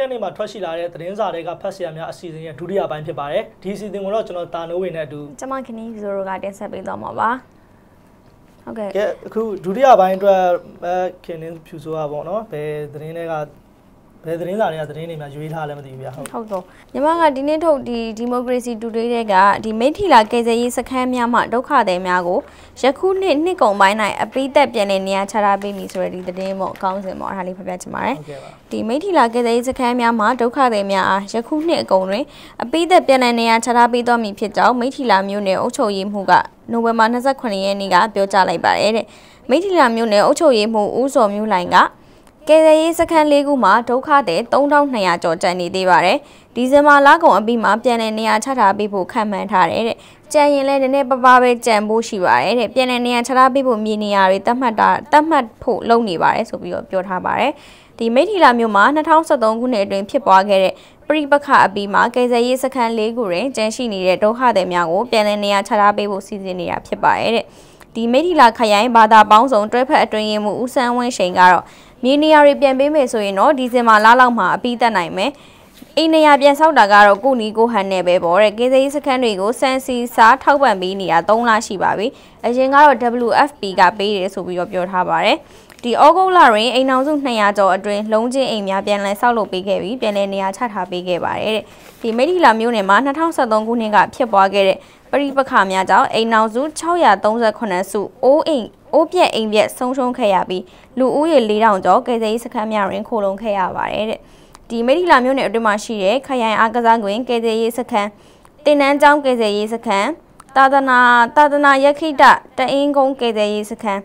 နိုဝင်ဘာလ28ရက်နေ့မှာထွက်ရှိလာတဲ့သတင်းစာတွေကဖတ်ဆရာများအစီအစဉ်ရဲ့ဒုတိယပိုင်းဖြစ်ပါတယ်ဒီအစီအစဉ်ကိုတော့ကျွန်တော်တာနိုးဝင်နဲ့အတူကျမခင်းဗီဇိုရိုကတင်ဆက်ပေးသွားမှာပါဟုတ်ကဲ့အခုဒုတိယပိုင်းအတွက်ခင်နင်းဖြူဆိုးပါပေါ့နော်ဘယ်သတင်းတွေက ဘယ်သတင်းစာတွေကသတင်းတွေများရွေးထားလဲမသိဘူးဗျာဟုတ်ဟုတ်တော့ညီမကဒီနေ့ထုတ်ဒီ Democracy Today တဲ့ကဒီမိထီလာကေဇရေးစခန်းများမှဒုက္ခသည်များကိုယခုနှစ်နှစ်ကုန်ပိုင်း၌အပိသက်ပြန်လည်နေရာချထားပေးမည်ဆိုတဲ့ဒီသတင်းပေါ့အကောင်းစင်ပေါ့အားလေးဖပြချင်ပါတယ်ဟုတ်ကဲ့ပါဒီမိထီလာကေဇရေးစခန်းများမှဒုက္ခသည်များအားယခုနှစ်အကုန်တွင်အပိသက်ပြန်လည်နေရာချထားပေးသောမည်ဖြစ်ကြောင်းမိထီလာမြို့နယ်အုပ်ချုပ်ရေးမှူးကနိုဝင်ဘာ28ရက်နေ့ကပြောကြားလိုက်ပါတယ်တဲ့မိထီလာမြို့နယ်အုပ်ချုပ်ရေးမှူးဦးစော်မျိုးလိုင်က ကယ်ဆယ်ရေးစခန်း၄ခုမှာဒုက္ခသည်3200ကျော်ကျန်နေသေးပါတယ်။ဒီဇင်ဘာလကုန်အပြီးမှာပြန်လည်နေရာချထားပေးဖို့ခံမှန်းထားတယ်တဲ့။ကြံရင်လည်းနည်းနည်းပပပဲကြံဖို့ရှိပါတယ်တဲ့။ပြန်လည်နေရာချထားပေးဖို့မြေနေရာတွေတတ်မှတ်တာတတ်မှတ်ဖို့လုပ်နေပါတယ်ဆိုပြီးတော့ပြောထားပါတယ်။ဒီမိထီလာမြို့မှာ2023ခုနှစ်အတွင်းဖြစ်ပွားခဲ့တဲ့ပြိပခအပြီးမှာကယ်ဆယ်ရေးစခန်း၄ခုတွင်ကျန်ရှိနေတဲ့ဒုက္ခသည်များကိုပြန်လည်နေရာချထားပေးဖို့စီစဉ်နေတာဖြစ်ပါတယ်တဲ့။ဒီမိထီလာခရိုင်ဘာသာပေါင်းစုံတွဲဖက်အတွင်းရင်မှုဦးစန်းဝင်းရှိန်ကတော့ မြေနေရာတွေပြန်ပေးမယ်ဆိုရင်တော့ဒီဇင်ဘာလလောက်မှာအပြီးတက်နိုင်မယ်အိမ်နေရပြန်ဆောက်တာကတော့ကိုနီကိုဟန်နဲ့ပဲပေါ့တဲ့ကေဇေးစခန်းတွေကိုစန်စီစားထောက်ပံ့ပေးနေတာ3လရှိပါပြီအရင်ကတော့ WFP ကပေးတယ်ဆိုပြီးတော့ပြောထားပါတယ် ဒီဩဂုတ်လတွင်အိမ်အောင်စု200ကျော်အတွင်းလုံးချင်းအိမ်များပြန်လည်ဆောက်လုပ်ပေးခဲ့ပြီးပြန်လည်နေရာချထားပေးခဲ့ပါတယ်တဲ့ဒီမိထီလာမျိုးနယ်မှာ2023ခုနှစ်ကဖြစ်ပွားခဲ့တဲ့ပရိပခါများကြောင့်အိမ်အောင်စု638စုအိုးအိမ်အိုးပြက်အိမ်ပြက်ဆုံးရှုံးခဲ့ရပြီးလူဦးရေ4000ကျော်ကယ်ဆယ်ရေးစခန်းများတွင်ခိုလုံခဲ့ရပါတယ်တဲ့ဒီမိထီလာမြို့နယ်အတွင်းမှာရှိတဲ့ခရိုင်အားကစားကွင်းကယ်ဆယ်ရေးစခန်းတင်နန်းကျောင်းကယ်ဆယ်ရေးစခန်းသာသနာသာသနာယခိတတအင်းကုန်းကယ်ဆယ်ရေးစခန်း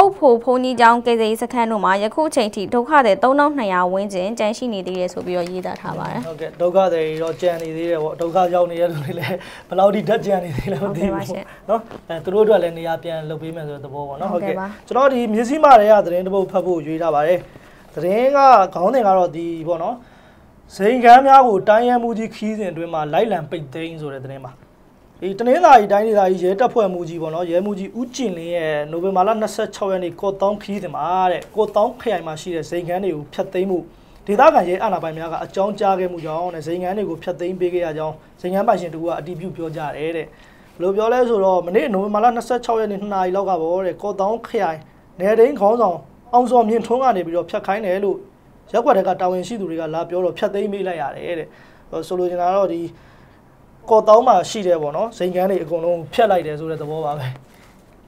အုတ်ဖိုဖုန်ကြီးကျောင်းကေဇေးစခန်းတို့မှာယခုချိန်ထိဒုက္ခသည်3200ဝန်းကျင်ကျန်ရှိနေသေးတယ်ဆိုပြီးတော့ရေးသားထားပါတယ်။ဟုတ်ကဲ့ဒုက္ခသည်တွေတော့ကျန်နေသေးတယ်ပေါ့ဒုက္ခရောက်နေရတဲ့လူတွေလည်းဘယ်လောက်ထိဓာတ်ကျန်နေသေးလဲမသိဘူး။နော်အဲသူတို့အတွက်လည်းနေရာပြန်လုပ်ပေးမယ်ဆိုတဲ့သဘောပေါ့နော်။ဟုတ်ကဲ့ကျွန်တော်ဒီမြစည်းမတွေကသတင်းတစ်ပုဒ်ဖတ်ဖို့ရွေးထားပါတယ်။သတင်းကခေါင်းစဉ်ကတော့ဒီပေါ့နော်။ဇိမ်ကမ်းများကိုတိုင်းရန်မှုကြီးခီးစဉ်အတွင်းမှာလိုက်လံပိတ်သိမ်းဆိုတဲ့သတင်းပါ။ ဒီတနင်္သာရီတိုင်းဒေသကြီးရဲတပ်ဖွဲ့မှုကြီးပေါ့နော်ရဲမှုကြီးဦးကျင်လင်းရဲ့နိုဝင်ဘာလ26ရက်နေ့ကော့တောင်းခီးတင်မှာတဲ့ကော့တောင်းခရိုင်မှာရှိတဲ့ဇိမ်ခန်းတွေကိုဖျက်သိမ်းမှုဒေသခံရဲအာဏာပိုင်များကအကြောင်းကြားခဲ့မှုကြောင့်နဲ့ဇိမ်ခန်းတွေကိုဖျက်သိမ်းပေးခဲ့ရကြောင်းဇိမ်ခန်းပိုင်ရှင်တူကအတည်ပြုပြောကြားတယ်တဲ့ဘယ်လိုပြောလဲဆိုတော့မနေ့နိုဝင်ဘာလ26ရက်နေ့2နာရီလောက်ကပေါ့တဲ့ကော့တောင်းခရိုင်နယ်ဒိန်းခေါင်းဆောင်အောင်စောမြင့်ထွန်းကနေပြီးတော့ဖျက်ခိုင်းတယ်လို့ရက်ွက်တွေကတာဝန်ရှိသူတွေကလာပြောတော့ဖျက်သိမ်းပေးလိုက်ရတယ်တဲ့ဆိုလိုချင်တာတော့ဒီ ကော်တောင်းမှာရှိတယ်ပေါ့နော်ဇိမ်ကန်းတွေအကုန်လုံးဖြတ်လိုက်တယ်ဆိုတဲ့သဘောပါပဲ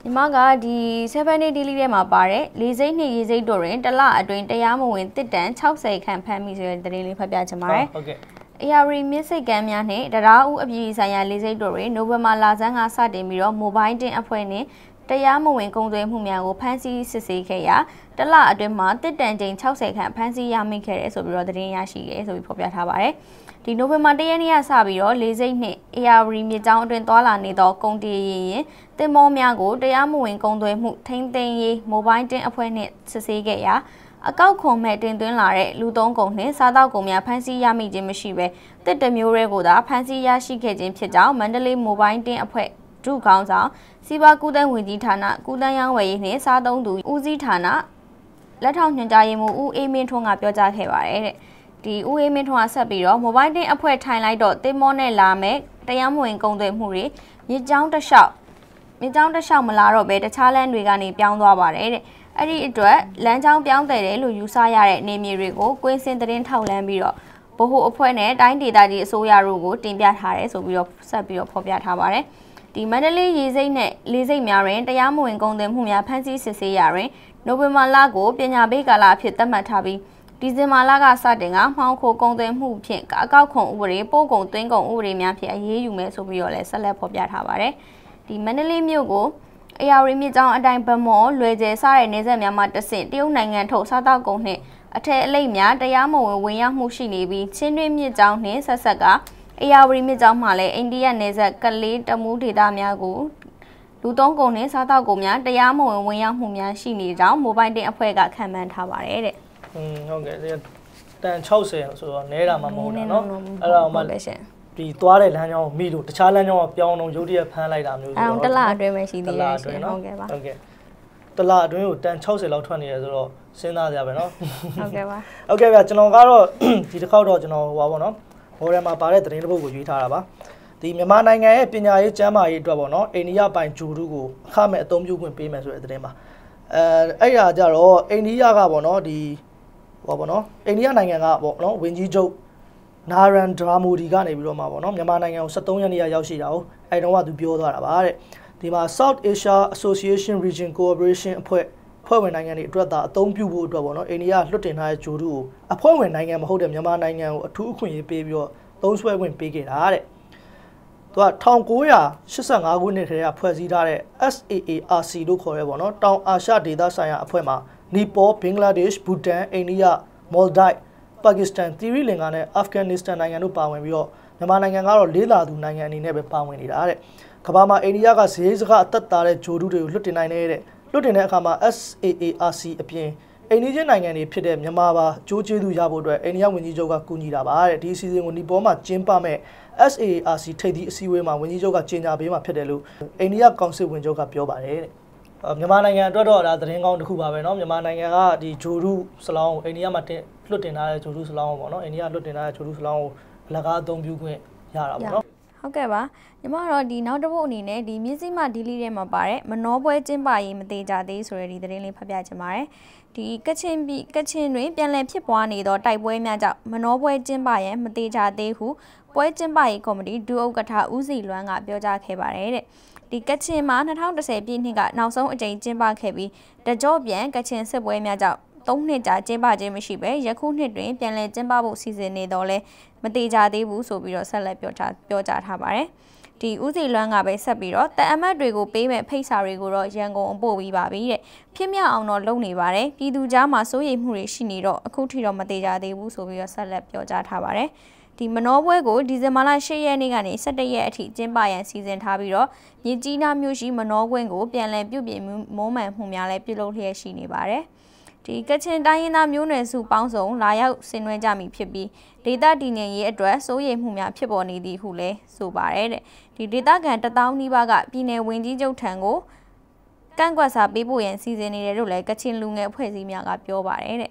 ဒီမှာကဒီ7 day daily ထဲမှာပါတယ်လေးစိတ်နှစ်ရေးစိတ်တို့တွင်တစ်လအတွင်းတရားမဝင်တစ်တန်60ခန့်ဖမ်းမိဆိုတဲ့သတင်းလေးဖတ်ပြချင်ပါတယ်ဟုတ်ကဲ့ ARI မြစ်စိတ်ကမ်းများနဲ့တရားဦးအပြည်ဆိုင်ရာလေးစိတ်တို့တွင်နိုဝင်ဘာလဆန်းကစတင်ပြီးတော့ mobile တင်အဖွဲ့နှင့်တရားမဝင်ကုန်သွယ်မှုများကိုဖမ်းဆီးစစ်ဆေးခဲ့ရာ တလအတွင်းမှာတစ်တန်ချိန်60ခန့်ဖမ်းဆီးရမိခဲ့တယ်ဆိုပြီးတော့သတင်းရရှိခဲ့ဆိုပြီးဖော်ပြထားပါတယ်။ဒီနိုဝင်ဘာ၁ရက်နေ့ကစပြီးတော့လေးစိတ်နှင့် ARV မြေကြောင်းအတွင်းသွာလာနေသောကုန်တည်ရင်တင်မောများကိုတရားမဝင်ကုန်သွယ်မှုထိန်းသိမ်းရေးမိုဘိုင်းတင်အဖွဲ့နှင့်စစ်ဆေးခဲ့ရာအကောက်ခွန်မဲ့တင်သွင်းလာတဲ့လူသုံးကုန်နှင့်စားတောက်ကုန်များဖမ်းဆီးရမိခြင်းမရှိဘဲတစ်တမျိုးရဲကိုသာဖမ်းဆီးရရှိခဲ့ခြင်းဖြစ်ကြောင်းမန္တလေးမိုဘိုင်းတင်အဖွဲ့ဒုခေါင်းဆောင်စီပါကူတန်းဝင်ကြီးဌာနကူတန်းရောင်းဝယ်ရေးနှင့်စားသုံးသူဦးစီးဌာန လက်ထောက်ညွှန်ကြားရေးမှူးဦးအေးမင်းထွန်းကပြောကြားခဲ့ပါတယ်တဲ့ဒီဦးအေးမင်းထွန်းကဆက်ပြီးတော့ mobile တင်အဖွဲ့ထိုင်လိုက်တော့တင်မောနဲ့လာမဲ့တရားမဝင်ကုန်သွယ်မှုတွေမြစ်ကြောင်းတစ်လျှောက်မြစ်ကြောင်းတစ်လျှောက်မလာတော့ဘဲတခြားလမ်းတွေကနေပြောင်းသွားပါတယ်တဲ့အဲ့ဒီအတွက်လမ်းကြောင်းပြောင်းတယ်တယ်လို့ယူဆရတဲ့နေမြေတွေကိုကွင်းစင်သတင်းထောက်လန်းပြီးတော့ဗဟိုအဖွဲ့နဲ့တိုင်းဒေသကြီးအစိုးရတို့ကိုတင်ပြထားတယ်ဆိုပြီးတော့ဆက်ပြီးတော့ဖော်ပြထားပါတယ်ဒီမန္တလေးရေစိတ်နဲ့လေးစိတ်များတွင်တရားမဝင်ကုန်သွယ်မှုများဖမ်းဆီးစစ်ဆေးရာတွင် နိုဝင်ဘာလကိုပညာပေးကာလအဖြစ်သတ်မှတ်ထားပြီးဒီဇင်ဘာလကစတင်ကမှောင်ခိုကုန်သွယ်မှုဖြင့်အကောက်ခွန်ဥပဒေပို့ကုန်သွင်းကုန်ဥပဒေများဖြင့်အရေးယူမယ်ဆိုပြီးတော့လည်းဆက်လက်ဖော်ပြထားပါတယ်။ဒီမန္တလေးမြို့ကိုအေယာရီမြစ်ကြောင်းအတိုင်းဗမော်လွယ်ကျဲစတဲ့နေဆက်များမှာတဆင့်တရုတ်နိုင်ငံထုတ်စားတောက်ကုန်နှင့်အထက်အလိပ်များတရားမဝင်ဝင်ရောက်မှုရှိနေပြီးချင်းတွင်းမြစ်ကြောင်းနှင့်ဆက်ဆက်ကအေယာရီမြစ်ကြောင်းမှာလည်းအိန္ဒိယနယ်စပ်ကလေးတမူးဒေသများကို လူသုံးကုန်နှင့်စားတောက်ကုန်များတရားမဝင်ဝင်ရောက်မှုများရှိနေကြောင်းမိုဘိုင်းတင်အဖွဲ့ကခံမှန်းထားပါတယ်တဲ့။อืมဟုတ်ကဲ့တန်60ဆိုတော့နဲတာမှမဟုတ်တာเนาะအဲ့ဒါမှလည်းရှင်ဒီသွားတဲ့လမ်းကြောင်းမိလို့တခြားလမ်းကြောင်းကပြောင်းတော့ရုတ်တရက်ဖမ်းလိုက်တာမျိုးဆိုတော့တလအတွင်းပဲရှိသေးတယ်ရှင်ဟုတ်ကဲ့ပါဟုတ်ကဲ့တလအတွင်းကိုတန်60လောက်ထွက်နေရဆိုတော့ စဉ်းစားကြပါနော်ဟုတ်ကဲ့ပါဟုတ်ကဲ့ဗျာကျွန်တော်ကတော့ဒီတစ်ခေါက်တော့ကျွန်တော်ဟိုပါပေါ့နော်ဘော်ရမှာပါတဲ့သတင်းတစ်ပုဒ်ကိုရွေးထားတာပါ ဒီမြန်မာနိုင်ငံရဲ့ပညာရေးကျန်းမာရေးအတွက်ပေါ့နော်အိန္ဒိယပိုင်ဂျူရုကိုအခမဲ့အသုံးပြုခွင့်ပေးမယ်ဆိုတဲ့သတင်းပါအဲအဲ့ဒါကြတော့အိန္ဒိယကပေါ့နော်ဒီဟောပေါ့နော်အိန္ဒိယနိုင်ငံကပေါ့နော်ဝင်းကြီးချုပ်နာရန်ဒရာမိုဒီကနေပြီးတော့မှာပေါ့နော်မြန်မာနိုင်ငံကို73ရက်နေ့ရောက်ရှိတာ哦အဲ့တုန်းကသူပြောသွားတာပါတဲ့ဒီမှာ South Asia Association Region Cooperation အဖွဲ့ဖွဲ့ဝင်နိုင်ငံတွေအတွက်သာအသုံးပြုဖို့အတွက်ပေါ့နော်အိန္ဒိယလွှတ်တင်ထားတဲ့ဂျိုဒူကိုအဖွဲ့ဝင်နိုင်ငံမဟုတ်တဲ့မြန်မာနိုင်ငံကိုအထူးအခွင့်အရေးပေးပြီးတော့သုံးစွဲခွင့်ပေးခဲ့တာတဲ့ သူက1985ခုနှစ်ခရဲကဖွဲ့စည်းထားတဲ့ SAARC လို့ခေါ်ရဲပေါ့နော်တောင်အာရှဒေသဆိုင်ရာအဖွဲ့မှာနီပေါ်ဘင်္ဂလားဒေ့ရှ်ဘူတန်အိန္ဒိယမော်လ်ဒိုက်ပါကစ္စတန်သီရိလင်္ကာနဲ့အာဖဂန်နစ္စတန်နိုင်ငံတို့ပါဝင်ပြီးတော့မြန်မာနိုင်ငံကတော့လေးလာသူနိုင်ငံအနေနဲ့ပဲပါဝင်နေတာတဲ့ကမ္ဘာမှာအိန္ဒိယကဈေးစကားအသက်တာတဲ့ဂျိုဒူတွေကိုလွတ်တင်နိုင်တဲ့လွတ်တင်တဲ့အခါမှာ SAARC အပြင် အိန္ဒိယနိုင်ငံတွေဖြစ်တဲ့မြန်မာပါကြိုးကျေးသူရဖို့အတွက်အိန္ဒိယဝန်ကြီးချုပ်ကကူညီတာပါတဲ့ဒီအစီအစဉ်ကိုနီပေါ်မှာကျင်းပမဲ့ SAARC ထိပ်သီးအစည်းအဝေးမှာဝန်ကြီးချုပ်ကကြေညာပေးမှာဖြစ်တယ်လို့အိန္ဒိယကောင်စစ်ဝန်ချုပ်ကပြောပါတယ်တဲ့မြန်မာနိုင်ငံအတွက်တော့ဒါသတင်းကောင်းတစ်ခုပါပဲเนาะမြန်မာနိုင်ငံကဒီဂျိုဒူစလောင်းကိုအိန္ဒိယမှာတင်လွတ်တင်ထားတဲ့ဂျိုဒူစလောင်းကိုပေါ့เนาะအိန္ဒိယလွတ်တင်ထားတဲ့ဂျိုဒူစလောင်းကိုအလကားအသုံးပြုခွင့်ရတာပေါ့เนาะ ဟုတ်ကဲ့ပါညီမတော့ဒီနောက်တစ်ပုတ်အနေနဲ့ဒီမြစည်းမဒီလီထဲမှာပါတဲ့မနှောပွဲကျင်းပရေးမသေးကြသေးဆိုတဲ့ဒီသတင်းလေးဖတ်ပြချင်ပါတယ်ဒီကချင်ပြည်ကချင်တွင်ပြန်လည်ဖြစ်ပွားနေသောတိုက်ပွဲများကြောင့်မနှောပွဲကျင်းပရန်မသေးကြသေးဟုပွဲကျင်းပရေးကော်မတီဒုဥက္ကဋ္ဌဦးစီလွမ်းကပြောကြားခဲ့ပါတယ်တဲ့ဒီကချင်မှာ2010ပြည့်နှစ်ကနောက်ဆုံးအကြိမ်ကျင်းပခဲ့ပြီးတကြော့ပြန်ကချင်စစ်ပွဲများကြောင့် ၃နှစ်ကြာကျင်းပခြင်းမရှိပဲယခုနှစ်တွင်ပြန်လည်ကျင်းပဖို့စီစဉ်နေတော့လဲမတေချာသေးဘူးဆိုပြီးတော့ဆက်လက်ပြောကြားပြောကြားထားပါတယ်ဒီဦးစီလွမ်းကပဲဆက်ပြီးတော့တအမတ်တွေကိုပေးမဲ့ဖိတ်စာတွေကိုတော့ရန်ကုန်အပို့ပြီးပါပြီတဲ့ဖြစ်မြောက်အောင်တော့လုပ်နေပါတယ်ပြည်သူကြားမှာစိုးရိမ်မှုတွေရှိနေတော့အခုထိတော့မသေးကြသေးဘူးဆိုပြီးတော့ဆက်လက်ပြောကြားထားပါတယ်ဒီမနောပွဲကိုဒီဇင်ဘာလ10ရက်နေ့ကနေ17ရက်အထိကျင်းပရန်စီစဉ်ထားပြီးတော့မြစ်ကြီးနားမြို့ရှိမနောကွင်းကိုပြန်လည်ပြုပြင်မုံမှန်မှုများလည်းပြုလုပ်လျက်ရှိနေပါတယ်။ ဒီကချင်တိုင်းရင်းသားမျိုးနွယ်စုပေါင်းစုံလာရောက်ဆင်နွှဲကြမည်ဖြစ်ပြီးဒေတာတည်ငြိမ်ရေးအတွက်စိုးရိမ်မှုများဖြစ်ပေါ်နေသည်ဟုလည်းဆိုပါတယ်တဲ့ဒီဒေတာကန်တထောင်နီးပါးကပြည်내ဝင်ကြီးချုပ်ထံကိုကန့်ကွက်စာပေးဖို့ရန်စီစဉ်နေတယ်လို့လည်းကချင်လူငယ်အဖွဲ့အစည်းများကပြောပါတယ်တဲ့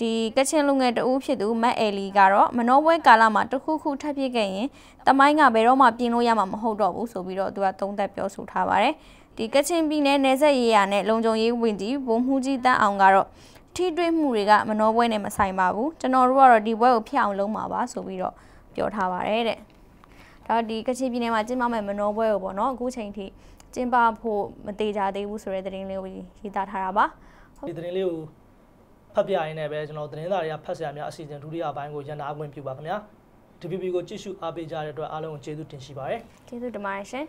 ဒီကချင်လူငယ်တဦးဖြစ်သူမတ်အဲလီကတော့မနောပွဲကာလမှာတခုခုထပ်ဖြစ်ခဲ့ရင်တမိုင်းကဘယ်တော့မှပြင်လို့ရမှာမဟုတ်တော့ဘူးဆိုပြီးတော့သူကသုံးသပ်ပြောဆိုထားပါတယ် ဒီကချင်ပြည်နယ်နယ်စပ်ရေးရာနဲ့လုံခြုံရေးဝင်ကြီးဗိုလ်မှူးကြီးတန်းအောင်ကတော့ထိတွေ့မှုတွေကမနှောပွဲနဲ့မဆိုင်ပါဘူးကျွန်တော်တို့ကတော့ဒီဘွဲကိုဖျက်အောင်လုပ်မှာပါဆိုပြီးတော့ပြောထားပါတယ်တဲ့ဒါဒီကချင်ပြည်နယ်မှာကျင်းပမဲ့မနှောပွဲကိုပေါ့နော်အခုချိန်ထိကျင်းပဖို့မသေးကြသေးဘူးဆိုတဲ့သတင်းလေးကိုရေးသားထားတာပါဒီသတင်းလေးကိုဖတ်ပြရင်းနဲ့ပဲကျွန်တော်သတင်းစာတွေကဖတ်ဆရာများအစီအစဉ်ဒုတိယပိုင်းကိုရန်နာခွင့်ပြုပါခင်ဗျာ DPP ကိုကြည့်ရှုအားပေးကြတဲ့အတွက်အားလုံးကိုကျေးဇူးတင်ရှိပါတယ်ကျေးဇူးတင်ပါတယ်ရှင်